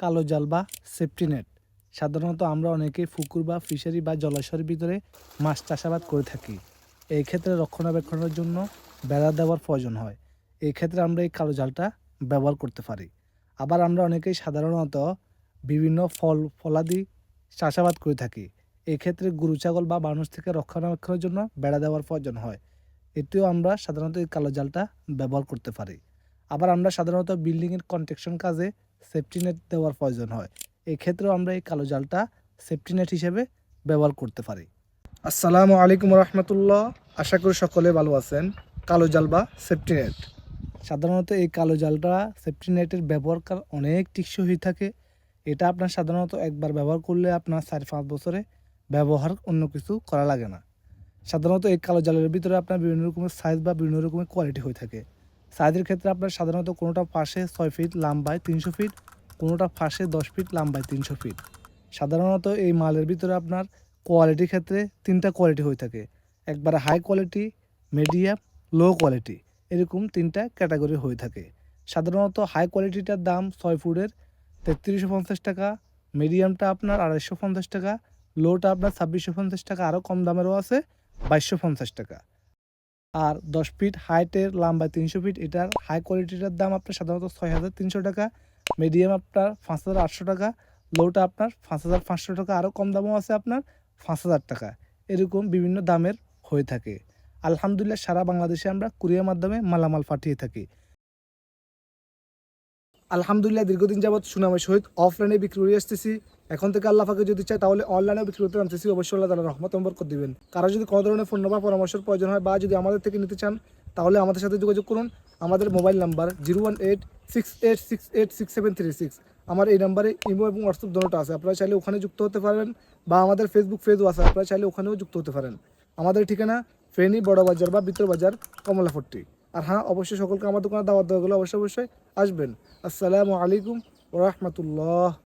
কালো জাল বা সেফটি নেট সাধারণত আমরা অনেকেই পুকুর বা ফিশারি বা জলাশয়ের ভিতরে মাছ চাষাবাদ করে থাকি। এই ক্ষেত্রে রক্ষণাবেক্ষণের জন্য বেড়া দেওয়ার প্রয়োজন হয়। এই ক্ষেত্রে আমরা এই কালো জালটা ব্যবহার করতে পারি। আবার আমরা অনেকেই সাধারণত বিভিন্ন ফল, ফলাদি চাষাবাদ করে থাকি। এই ক্ষেত্রে গরু, ছাগল বা মানুষ থেকে রক্ষণাবেক্ষণের জন্য বেড়া দেওয়ার প্রয়োজন হয়। এতেও আমরা সাধারণত এই কালো জালটা ব্যবহার করতে পারি। আবার আমরা সাধারণত বিল্ডিংয়ের কনস্ট্রাকশন কাজে সেফটি নেট দেওয়ার প্রয়োজন হয়। এই ক্ষেত্রেও আমরা এই কালো জালটা সেফটিনেট হিসেবে ব্যবহার করতে পারি। আসসালামু আলাইকুম রহমতুল্লাহ। আশা করি সকলে ভালো আছেন। কালো জাল বা সেফটিনেট সাধারণত এই কালো জালটা সেফটিনেটের ব্যবহার অনেক টিকসই হয়ে থাকে। এটা আপনার সাধারণত একবার ব্যবহার করলে আপনার চার পাঁচ বছরে ব্যবহার অন্য কিছু করা লাগে না। সাধারণত এই কালো জালের ভিতরে আপনার বিভিন্ন রকমের সাইজ বা বিভিন্ন রকমের কোয়ালিটি হয়ে থাকে। সাইজের ক্ষেত্রে আপনার সাধারণত কোনোটা পাশে ছয় ফিট লাম্বায় তিনশো ফিট, কোনোটা ফাঁসে দশ ফিট লাম্বায় তিনশো ফিট। সাধারণত এই মালের ভিতরে আপনার কোয়ালিটির ক্ষেত্রে তিনটা কোয়ালিটি হয়ে থাকে। একবার high quality medium low quality এরকম তিনটা ক্যাটাগরি হয়ে থাকে। সাধারণত হাই কোয়ালিটিটার দাম ছয় ফুটের তেত্রিশশো পঞ্চাশ টাকা মিডিয়ামটা আপনার আড়াইশো পঞ্চাশ টাকা লোটা আপনার ছাব্বিশশো পঞ্চাশ টাকা আরও কম দামেরও আছে, বাইশশো পঞ্চাশ টাকা। আর দশ ফিট হাইটের লম্বায় তিনশো ফিট, এটার হাই কোয়ালিটিটার দাম আপনার সাধারণত ছয় হাজার তিনশো টাকা মিডিয়াম আপনার পাঁচ হাজার আটশো টাকা লোটা আপনার পাঁচ হাজার পাঁচশো টাকা, আরও কম দামও আছে আপনার পাঁচ হাজার টাকা। এরকম বিভিন্ন দামের হয়ে থাকে। আলহামদুলিল্লাহ সারা বাংলাদেশে আমরা কুরিয়ার মাধ্যমে মালামাল পাঠিয়ে থাকি। আলহামদুলিল্লাহ দীর্ঘদিন যাবৎ সুনামের সহিত অফলাইনে বিক্রি করে আসতেছি। এখন থেকে আল্লাহ ফাঁকে যদি চাই তাহলে অনলাইনে বিক্রি করতে নামতেছি অবশ্যই আল্লাহ তালা রহমত বরকত দিবেন। কারও যদি কোনো ধরনের ফোন নম্বর পরামর্শের প্রয়োজন হয় বা যদি আমাদের থেকে নিতে চান, তাহলে আমাদের সাথে যোগাযোগ করুন। আমাদের mobile number zero one eight six eight six eight six seven three six আমার এই নাম্বারে ইমো এবং হোয়াটসঅ্যাপ দুটোটা আছে, আপনারা চাইলে ওখানে যুক্ত হতে পারেন বা আমাদের ফেসবুক পেজও আছে, আপনারা চাইলে ওখানেও যুক্ত হতে পারেন। আমাদের ঠিকানা ফেনী বড় বাজার বা বিতর বাজার কমলাফট্টি আর হ্যাঁ অবশ্যই সকলকে আমার দোকানে দাওয়াত দেওয়া গেলে অবশ্যই অবশ্যই আসবেন আসসালামু আলাইকুম ওরহমতুল্লাহ